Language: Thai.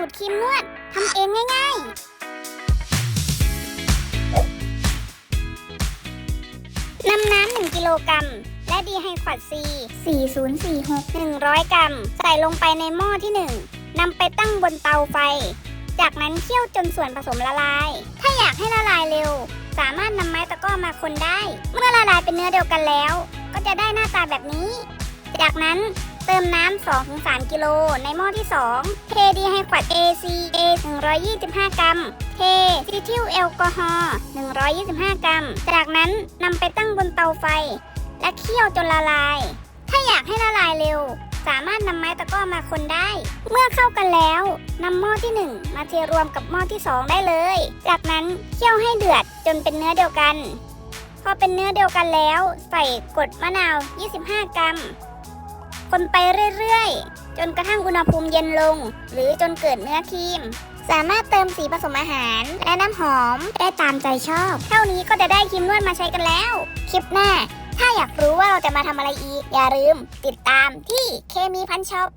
สูตรครีมนวดทำเองง่ายๆ นำน้ำ 1 กิโลกรัม และดีไฮควาดซี4046 100 กรัม ใส่ลงไปในหม้อที่ 1นำไปตั้งบนเตาไฟ จากนั้นเคี่ยวจนส่วนผสมละลาย ถ้าอยากให้ละลายเร็ว สามารถนำไม้ตะก้อมาคนได้ เมื่อละลายเป็นเนื้อเดียวกันแล้ว ก็จะได้หน้าตาแบบนี้ จากนั้น เติมน้ำ 2-3 กิโล ในหม้อที่ 2 เทดีไฮควาด ACA 125 กรัม เทซิทิลแอลกอฮอล์ 125 กรัม จากนั้นนำไปตั้งบนเตาไฟ และเคี่ยวจนละลาย ถ้าอยากให้ละลายเร็ว สามารถนำไม้ตะกร้อมาคนได้ เมื่อเข้ากันแล้วนำหม้อที่ 1 มาเทรวมกับหม้อที่ 2 ได้เลย จากนั้นเคี่ยวให้เดือดจนเป็นเนื้อเดียวกัน พอเป็นเนื้อเดียวกันแล้ว ใส่กดมะนาว 25 กรัม คนไปเรื่อยๆ จนกระทั่งอุณหภูมิเย็นลง หรือจนเกิดเนื้อครีม สามารถเติมสีผสมอาหารและน้ำหอมได้ตามใจชอบ เท่านี้ก็จะได้ครีมนวดมาใช้กันแล้ว คลิปหน้า ถ้าอยากรู้ว่าเราจะมาทำอะไรอีก อย่าลืม ติดตามที่เคมีพันช็อป